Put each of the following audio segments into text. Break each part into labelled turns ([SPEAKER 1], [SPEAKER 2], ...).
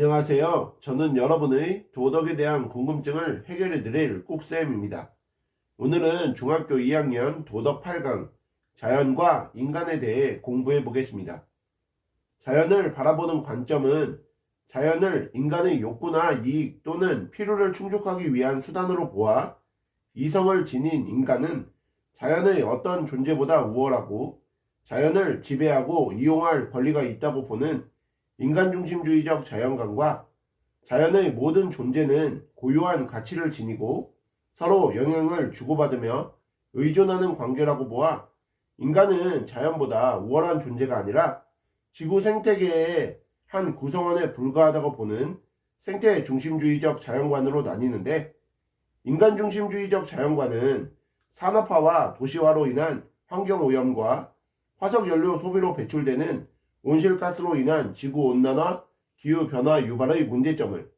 [SPEAKER 1] 안녕하세요. 저는 여러분의 도덕에 대한 궁금증을 해결해 드릴 꾹쌤입니다. 오늘은 중학교 2학년 도덕 8강 자연과 인간에 대해 공부해 보겠습니다. 자연을 바라보는 관점은 자연을 인간의 욕구나 이익 또는 필요를 충족하기 위한 수단으로 보아 이성을 지닌 인간은 자연의 어떤 존재보다 우월하고 자연을 지배하고 이용할 권리가 있다고 보는 인간중심주의적 자연관과 자연의 모든 존재는 고유한 가치를 지니고 서로 영향을 주고받으며 의존하는 관계라고 보아 인간은 자연보다 우월한 존재가 아니라 지구 생태계의 한 구성원에 불과하다고 보는 생태 중심주의적 자연관으로 나뉘는데 인간 중심주의적 자연관은 산업화와 도시화로 인한 환경 오염과 화석 연료 소비로 배출되는 온실가스로 인한 지구 온난화, 기후 변화 유발의 문제점을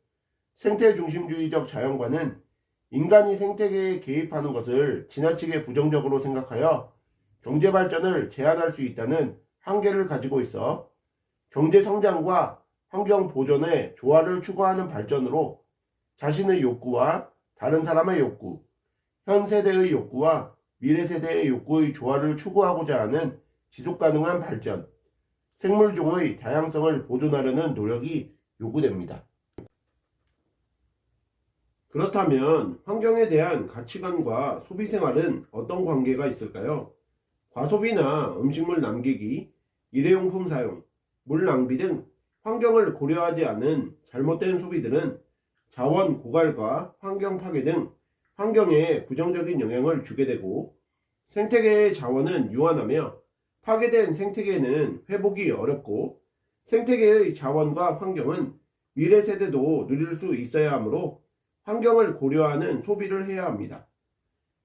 [SPEAKER 1] 생태 중심주의적 자연관은 인간이 생태계에 개입하는 것을 지나치게 부정적으로 생각하여 경제 발전을 제한할 수 있다는 한계를 가지고 있어 경제 성장과 환경 보존의 조화를 추구하는 발전으로 자신의 욕구와 다른 사람의 욕구, 현 세대의 욕구와 미래 세대의 욕구의 조화를 추구하고자 하는 지속 가능한 발전, 생물종의 다양성을 보존하려는 노력이 요구됩니다. 그렇다면 환경에 대한 가치관과 소비 생활은 어떤 관계가 있을까요? 과소비나 음식물 남기기, 일회용품 사용, 물 낭비 등 환경을 고려하지 않은 잘못된 소비들은 자원 고갈과 환경 파괴 등 환경에 부정적인 영향을 주게 되고 생태계의 자원은 유한하며 파괴된 생태계는 회복이 어렵고 생태계의 자원과 환경은 미래 세대도 누릴 수 있어야 하므로 환경을 고려하는 소비를 해야 합니다.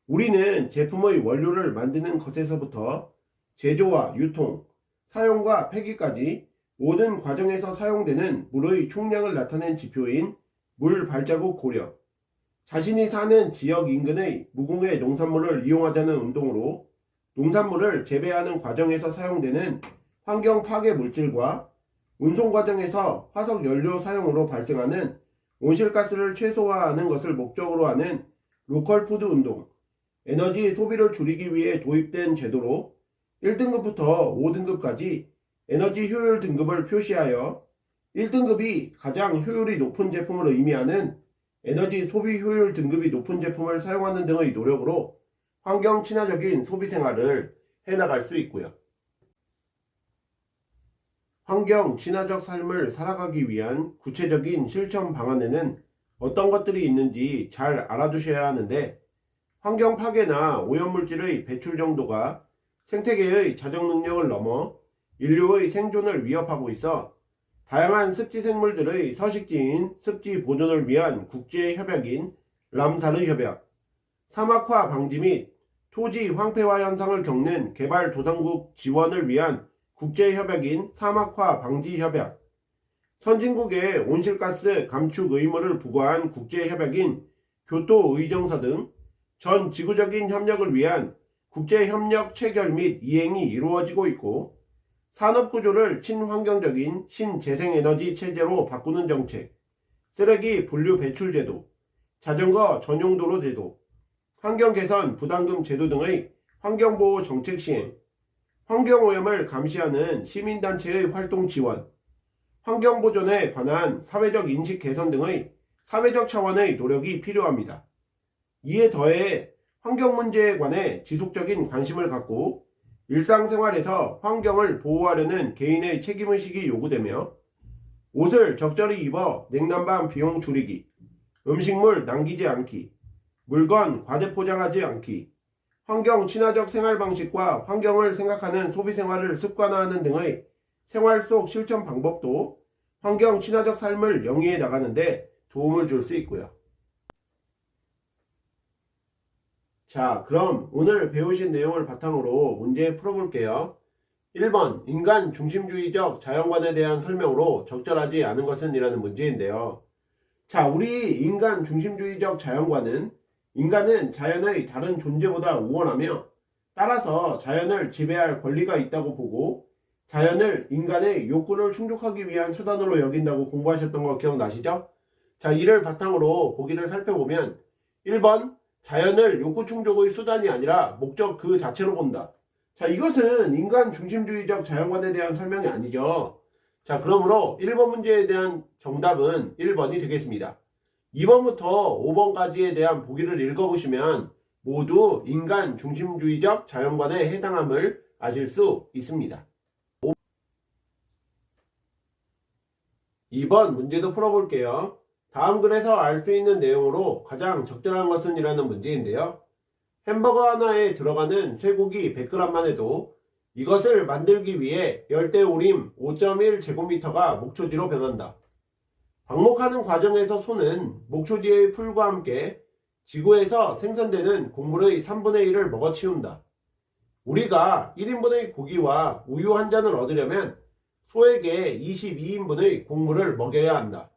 [SPEAKER 1] 우리는 제품의 원료를 만드는 것에서부터 제조와 유통, 사용과 폐기까지 모든 과정에서 사용되는 물의 총량을 나타낸 지표인 물 발자국 고려, 자신이 사는 지역 인근의 무공해 농산물을 이용하자는 운동으로 농산물을 재배하는 과정에서 사용되는 환경 파괴 물질과 운송 과정에서 화석 연료 사용으로 발생하는 온실가스를 최소화하는 것을 목적으로 하는 로컬 푸드 운동, 에너지 소비를 줄이기 위해 도입된 제도로 1등급부터 5등급까지 에너지 효율 등급을 표시하여 1등급이 가장 효율이 높은 제품을 의미하는 에너지 소비 효율 등급이 높은 제품을 사용하는 등의 노력으로 환경 친화적인 소비 생활을 해나갈 수 있고요. 환경 친화적 삶을 살아가기 위한 구체적인 실천 방안에는 어떤 것들이 있는지 잘 알아두셔야 하는데 환경 파괴나 오염물질의 배출 정도가 생태계의 자정 능력을 넘어 인류의 생존을 위협하고 있어 다양한 습지 생물들의 서식지인 습지 보존을 위한 국제 협약인 람사르 협약, 사막화 방지 및 토지 황폐화 현상을 겪는 개발 도상국 지원을 위한 국제협약인 사막화 방지 협약, 선진국의 온실가스 감축 의무를 부과한 국제협약인 교토 의정서 등 전 지구적인 협력을 위한 국제협력 체결 및 이행이 이루어지고 있고 산업구조를 친환경적인 신재생에너지 체제로 바꾸는 정책, 쓰레기 분류 배출 제도, 자전거 전용 도로 제도, 환경 개선 부담금 제도 등의 환경보호 정책 시행, 환경오염을 감시하는 시민단체의 활동 지원, 환경보존에 관한 사회적 인식 개선 등의 사회적 차원의 노력이 필요합니다. 이에 더해 환경 문제에 관해 지속적인 관심을 갖고 일상생활에서 환경을 보호하려는 개인의 책임의식이 요구되며 옷을 적절히 입어 냉난방 비용 줄이기, 음식물 남기지 않기, 물건 과대 포장하지 않기, 환경 친화적 생활 방식과 환경을 생각하는 소비 생활을 습관화하는 등의 생활 속 실천 방법도 환경 친화적 삶을 영위해 나가는데 도움을 줄 수 있고요. 자, 그럼 오늘 배우신 내용을 바탕으로 문제 풀어볼게요. 1번 인간 중심주의적 자연관에 대한 설명으로 적절하지 않은 것은 이라는 문제인데요. 자, 우리 인간 중심주의적 자연관은 인간은 자연의 다른 존재보다 우월하며 따라서 자연을 지배할 권리가 있다고 보고 자연을 인간의 욕구를 충족하기 위한 수단으로 여긴다고 공부하셨던 거 기억나시죠? 자, 이를 바탕으로 보기를 살펴보면 1번 자연을 욕구 충족의 수단이 아니라 목적 그 자체로 본다. 자, 이것은 인간 중심주의적 자연관에 대한 설명이 아니죠. 자, 그러므로 1번 문제에 대한 정답은 1번이 되겠습니다. 2번부터 5번까지에 대한 보기를 읽어보시면 모두 인간 중심주의적 자연관에 해당함을 아실 수 있습니다. 2번 문제도 풀어볼게요. 다음 글에서 알 수 있는 내용으로 가장 적절한 것은 이라는 문제인데요. 햄버거 하나에 들어가는 쇠고기 100g만 해도 이것을 만들기 위해 열대 우림 5.1제곱미터가 목초지로 변한다. 방목하는 과정에서 소는 목초지의 풀과 함께 지구에서 생산되는 곡물의 3분의 1을 먹어치운다. 우리가 1인분의 고기와 우유 한 잔을 얻으려면 소에게 22인분의 곡물을 먹여야 한다.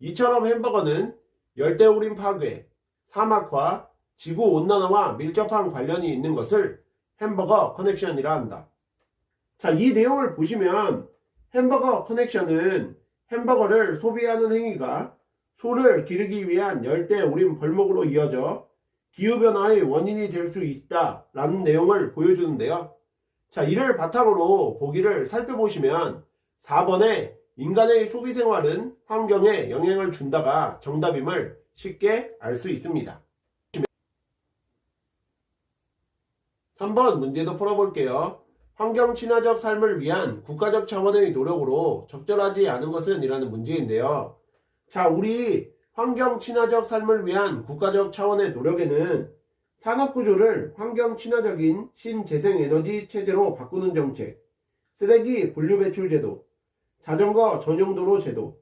[SPEAKER 1] 이처럼 햄버거는 열대우림 파괴, 사막화, 지구 온난화와 밀접한 관련이 있는 것을 햄버거 커넥션이라 한다. 자, 이 내용을 보시면 햄버거 커넥션은 햄버거를 소비하는 행위가 소를 기르기 위한 열대 우림 벌목으로 이어져 기후변화의 원인이 될 수 있다라는 내용을 보여주는데요. 자, 이를 바탕으로 보기를 살펴보시면 4번에 인간의 소비 생활은 환경에 영향을 준다가 정답임을 쉽게 알 수 있습니다. 3번 문제도 풀어볼게요. 환경 친화적 삶을 위한 국가적 차원의 노력으로 적절하지 않은 것은 이라는 문제인데요. 자, 우리 환경 친화적 삶을 위한 국가적 차원의 노력에는 산업 구조를 환경 친화적인 신재생 에너지 체제로 바꾸는 정책, 쓰레기 분류 배출 제도, 자전거 전용 도로 제도,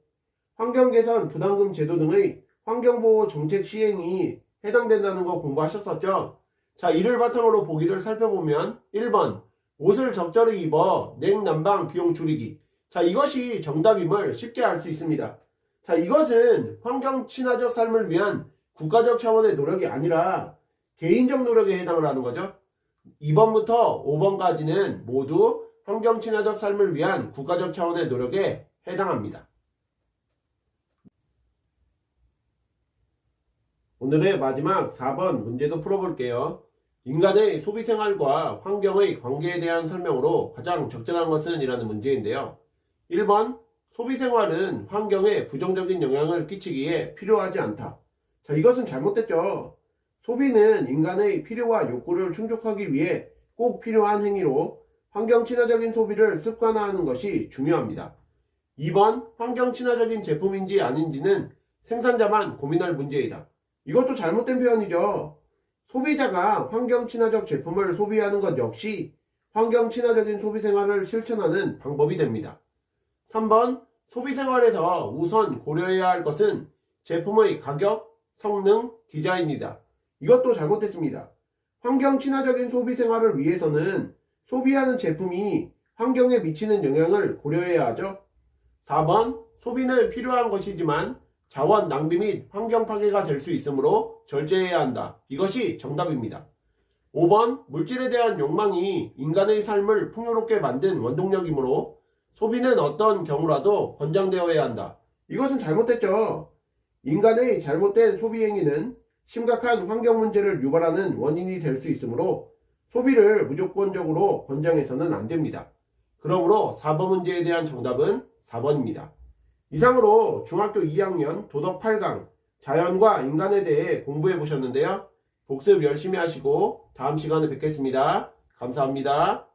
[SPEAKER 1] 환경 개선 부담금 제도 등의 환경 보호 정책 시행이 해당된다는 거 공부하셨었죠? 자, 이를 바탕으로 보기를 살펴보면 1번 옷을 적절히 입어 냉난방 비용 줄이기. 자, 이것이 정답임을 쉽게 알 수 있습니다. 자, 이것은 환경 친화적 삶을 위한 국가적 차원의 노력이 아니라 개인적 노력에 해당을 하는 거죠. 2번부터 5번까지는 모두 환경 친화적 삶을 위한 국가적 차원의 노력에 해당합니다. 오늘의 마지막 4번 문제도 풀어볼게요. 인간의 소비 생활과 환경의 관계에 대한 설명으로 가장 적절한 것은 이라는 문제인데요. 1번 소비 생활은 환경에 부정적인 영향을 끼치기에 필요하지 않다. 자, 이것은 잘못됐죠. 소비는 인간의 필요와 욕구를 충족하기 위해 꼭 필요한 행위로 환경 친화적인 소비를 습관화하는 것이 중요합니다. 2번 환경 친화적인 제품인지 아닌지는 생산자만 고민할 문제이다. 이것도 잘못된 표현이죠. 소비자가 환경 친화적 제품을 소비하는 것 역시 환경 친화적인 소비 생활을 실천하는 방법이 됩니다. 3번 소비 생활에서 우선 고려해야 할 것은 제품의 가격, 성능, 디자인이다. 이것도 잘못됐습니다. 환경 친화적인 소비 생활을 위해서는 소비하는 제품이 환경에 미치는 영향을 고려해야 하죠. 4번 소비는 필요한 것이지만 자원 낭비 및 환경 파괴가 될 수 있으므로 절제해야 한다. 이것이 정답입니다. 5번 물질에 대한 욕망이 인간의 삶을 풍요롭게 만든 원동력이므로 소비는 어떤 경우라도 권장되어야 한다. 이것은 잘못됐죠. 인간의 잘못된 소비 행위는 심각한 환경 문제를 유발하는 원인이 될 수 있으므로 소비를 무조건적으로 권장해서는 안 됩니다. 그러므로 4번 문제에 대한 정답은 4번입니다. 이상으로 중학교 2학년 도덕 8강 자연과 인간에 대해 공부해 보셨는데요. 복습 열심히 하시고 다음 시간에 뵙겠습니다. 감사합니다.